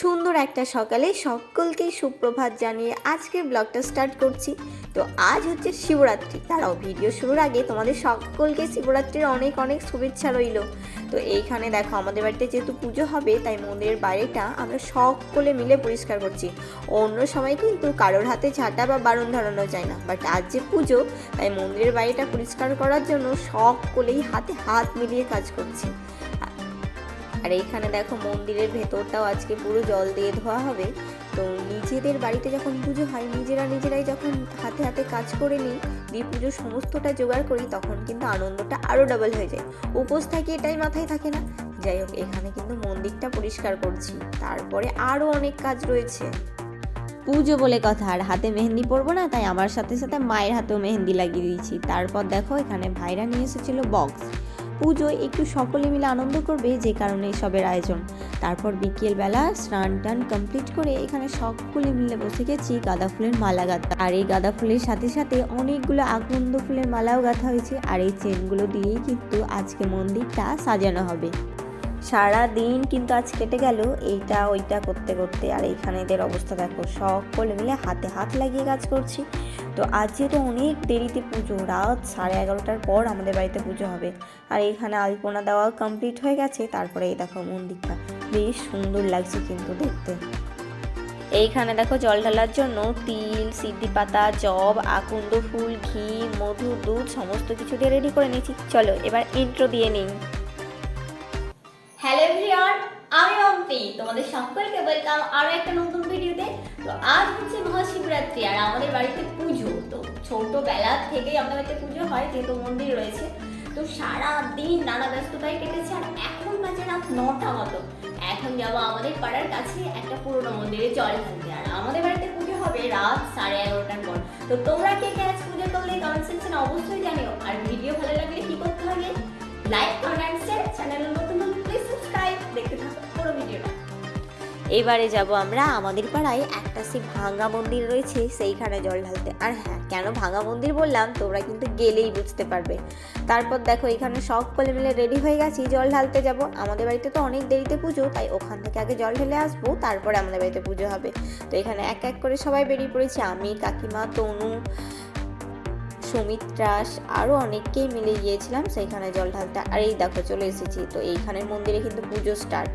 সুন্দর একটা সকালে সকলকেই সুপ্রভাত জানিয়ে আজকের ব্লগটা স্টার্ট করছি। তো আজ হচ্ছে শিবরাত্রি। তারাও ভিডিও শুরুর আগে তোমাদের সকলকে শিবরাত্রির অনেক অনেক শুভেচ্ছা রইল। তো এইখানে দেখো, আমাদের বাড়িতে যেহেতু পুজো হবে, তাই মন্দিরের বাইরেটা আমরা সকলে মিলে পরিষ্কার করছি। অন্য সময় কিন্তু কারোর হাতে ঝাঁটা বা বারণ ধরানো যায় না। বাট আজ যে পুজো, তাই মন্দিরের বাইরেটা পরিষ্কার করার জন্য সকলেই হাতে হাত মিলিয়ে কাজ করছি। আর এইখানে দেখো মন্দিরের ভেতরটাও আজকে পুরো জল দিয়ে ধোয়া হবে। তো নিজেদের বাড়িতে যখন পুজো হয়, নিজেরা নিজেরাই যখন হাতে হাতে কাজ করে নিই, দিয়ে পুজোর সমস্তটা জোগাড় করি, তখন কিন্তু আনন্দটা আরও ডাবল হয়ে যায়। উপোস থাকি এটাই মাথায় থাকে না। যাই হোক, এখানে কিন্তু মন্দিরটা পরিষ্কার করছি। তারপরে আরও অনেক কাজ রয়েছে। পুজো বলে কথা, আর হাতে মেহেন্দি পরবো না, তাই আমার সাথে সাথে মায়ের হাতেও মেহেন্দি লাগিয়ে দিয়েছি। তারপর দেখো, এখানে ভাইরা নিয়ে এসেছিল বক্স পুজোয় একটু সকলে মিলে আনন্দ করবে যে কারণে এসবের আয়োজন। তারপর বিকেলবেলা স্নান টান কমপ্লিট করে এখানে সকলে মিলে বসে গেছি গাঁদা ফুলের মালা গাঁথা আর এই গাঁদা ফুলের সাথে সাথে অনেকগুলো আকন্দ ফুলের মালাও গাঁথা হয়েছে। আর এই চেনগুলো দিয়েই কিন্তু আজকে মন্দিরটা সাজানো হবে। সারা দিন কিন্তু আজ কেটে গেল, এইটা ওইটা করতে করতে। আর এইখানে এদের অবস্থা দেখো, সকলে মিলে হাতে হাত লাগিয়ে কাজ করছি। তো আজ যেহেতু অনেক দেরিতে পুজো, রাত সাড়ে এগারোটার পর আমাদের বাড়িতে পুজো হবে। আর এখানে আলপনা দেওয়া কমপ্লিট হয়ে গেছে, তারপরে এই দেখো মন্দিরটা। বেশ সুন্দর লাগছে কিন্তু দেখতে। এইখানে দেখো জল ঢালার জন্য তিল, সিদ্ধি পাতা জব আকুন্দ ফুল, ঘি, মধু, দুধ সমস্ত কিছু দিয়ে রেডি করে নিয়েছি। চলো এবার ইন্ট্রো দিয়ে নিই। হ্যালো এভরিওয়ান আমি মমতি তোমাদের সকলকে ওয়েলকাম আরও একটা নতুন ভিডিওতে তো আজ হচ্ছে আর আমাদের বাড়িতে পুজো। তো ছোটবেলা থেকেই আমাদের বাড়িতে পুজো হয়, যেহেতু মন্দির রয়েছে। তো সারা দিন নানা ব্যস্ততায় কেটেছে আর এখন বাজে রাত নটা মতো। এখন যাব আমাদের পাড়ার কাছে একটা পুরোনো মন্দিরে জল ঢালতে আর আমাদের বাড়িতে পুজো হবে রাত সাড়ে এগারোটার পর। তো তোমরা কে কে আজ পুজো করলে কমেন্ট সেকশনে অবশ্যই জানিও। আর ভিডিও ভালো লাগলে কি করতে হবে? লাইক কমেন্ট শেয়ার চ্যানেলে নতুন এবারে যাব আমরা আমাদের পাড়ায় একটা সে ভাঙা মন্দির রয়েছে, সেইখানে জল ঢালতে। আর হ্যাঁ কেন ভাঙা মন্দির বললাম, তোমরা কিন্তু গেলেই বুঝতে পারবে। তারপর দেখো, এখানে সকলে মিলে রেডি হয়ে গেছি, জল ঢালতে যাব। আমাদের বাড়িতে তো অনেক দেরিতে পুজো, তাই ওখান থেকে আগে জল ঢেলে আসব, তারপরে আমাদের বাড়িতে পুজো হবে। তো এখানে এক এক করে সবাই বেরিয়ে পড়েছি, আমি, কাকিমা, তনু সমিত্রাস আরও অনেককেই মিলে গিয়েছিলাম সেইখানে জল ঢালতে। আর এই দেখো, চলে এসেছি। তো এইখানের মন্দিরে কিন্তু পুজো স্টার্ট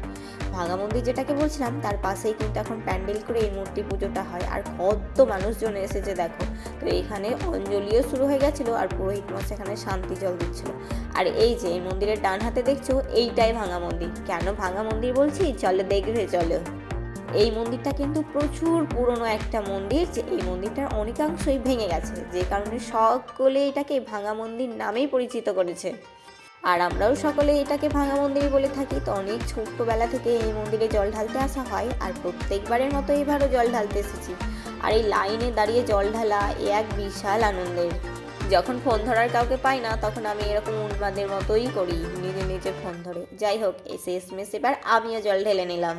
ভাঙা মন্দির যেটাকে বলছিলাম, তার পাশেই কিন্তু এখন প্যান্ডেল করে এই মূর্তি পুজোটা হয়। আর কত মানুষজন এসেছে, দেখো। তো এখানে অঞ্জলিও শুরু হয়ে গেছিল আর পুরোহিত মাস এখানে শান্তি জল দিচ্ছিল। আর এই যে, এই মন্দিরের ডান হাতে দেখছ, এইটাই ভাঙা মন্দির কেন ভাঙা মন্দির বলছি? চলে দেখবে, চলো। এই মন্দিরটা কিন্তু প্রচুর পুরনো একটা মন্দির, যে এই মন্দিরটার অনেকাংশই ভেঙে গেছে। যে কারণে সকলে এটাকে ভাঙা মন্দির নামেই পরিচিত করেছে। আর আমরাও সকলে এটাকে ভাঙা মন্দির বলে থাকি। তো অনেক ছোট্টবেলা থেকে এই মন্দিরে জল ঢালতে আসা হয় আর প্রত্যেকবারের মতো এবারও জল ঢালতে এসেছি। আর এই লাইনে দাঁড়িয়ে জল ঢালা এ এক বিশাল আনন্দের। যখন ফোন ধরার কাউকে পাই না, তখন আমি এরকম উন্মাদের মতোই করি, নিজে নিজে ফোন ধরে। যাই হোক, এসে এসমেস এবার আমিও জল ঢেলে নিলাম।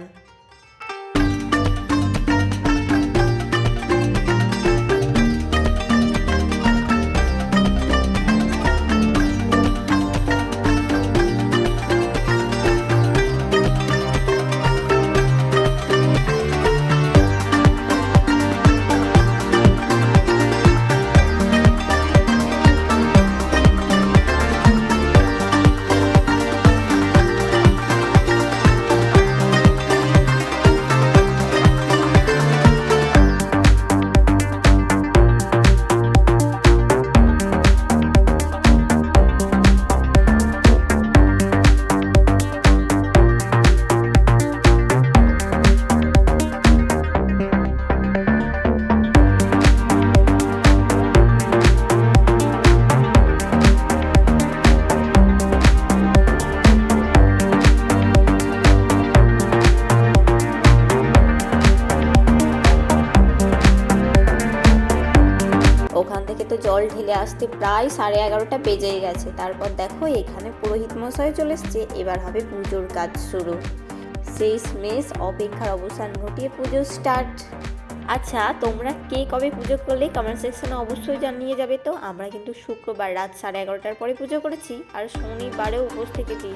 ওখান থেকে তো জল ঢেলে আসতে প্রায় সাড়ে এগারোটা বেজেই গেছে। তারপর দেখো, এখানে পুরোহিত মশাই চলে এসছে। এবার হবে পুজোর কাজ শুরু। শেষ মেষ অপেক্ষার অবসান ঘটিয়ে পুজো স্টার্ট আচ্ছা তোমরা কে কবে পুজো করলে? কমেন্ট সেকশনে অবশ্যই জানিয়ে যাবে তো। আমরা কিন্তু শুক্রবার রাত সাড়ে এগারোটার পরে পুজো করেছি। আর শনিবারেও উপোস থেকেছি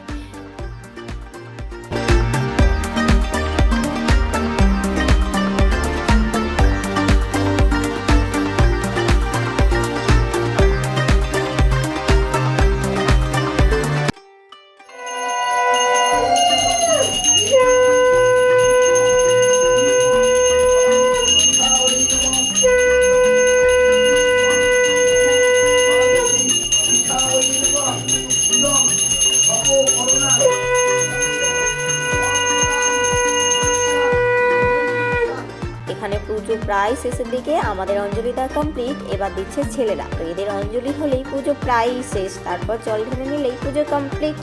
প্রায় শেষের দিকে আমাদের অঞ্জলি দেওয়া কমপ্লিট এবার দিচ্ছে ছেলেরা। তো এদের অঞ্জলি হলেই পুজো প্রায় শেষ, তারপর জল ঢেলে নিলেই পুজো কমপ্লিট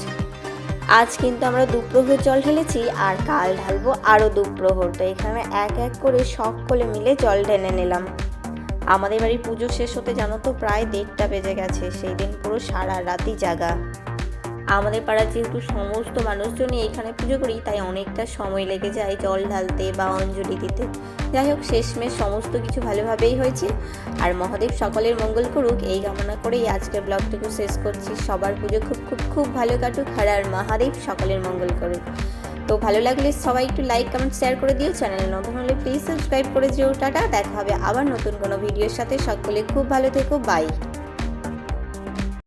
আজ কিন্তু আমরা দুপ্রহর জল ঢেলেছি আর কাল ঢালবো আরও দুপ্রহর। তো এখানে এক এক করে সকলে মিলে জল ঢেলে নিলাম। আমাদের বাড়ির পুজো শেষ হতে জানো তো প্রায় দেড়টা বেজে গেছে, সেই দিন পুরো সারা রাতই জাগা। আমাদের পাড়ার যেহেতু সমস্ত মানুষজনই এখানে পুজো করি, তাই অনেকটা সময় লেগে যায় জল ঢালতে বা অঞ্জলি দিতে। যাই হোক, শেষমেশ সমস্ত কিছু ভালোভাবেই হয়েছে। আর মহাদেব সকলের মঙ্গল করুক, এই কামনা করেই আজকের ব্লগটুকু শেষ করছি। সবার পুজো খুব খুব খুব ভালো কাটুক, আর আর মহাদেব সকলের মঙ্গল করুক। তো ভালো লাগলে সবাই একটু লাইক কমেন্ট শেয়ার করে দিও। চ্যানেলে নতুন হলে প্লিজ সাবস্ক্রাইব করে দিও টাটা, দেখা হবে আবার নতুন কোনো ভিডিওর সাথে। সকলে খুব ভালো থেকো বাই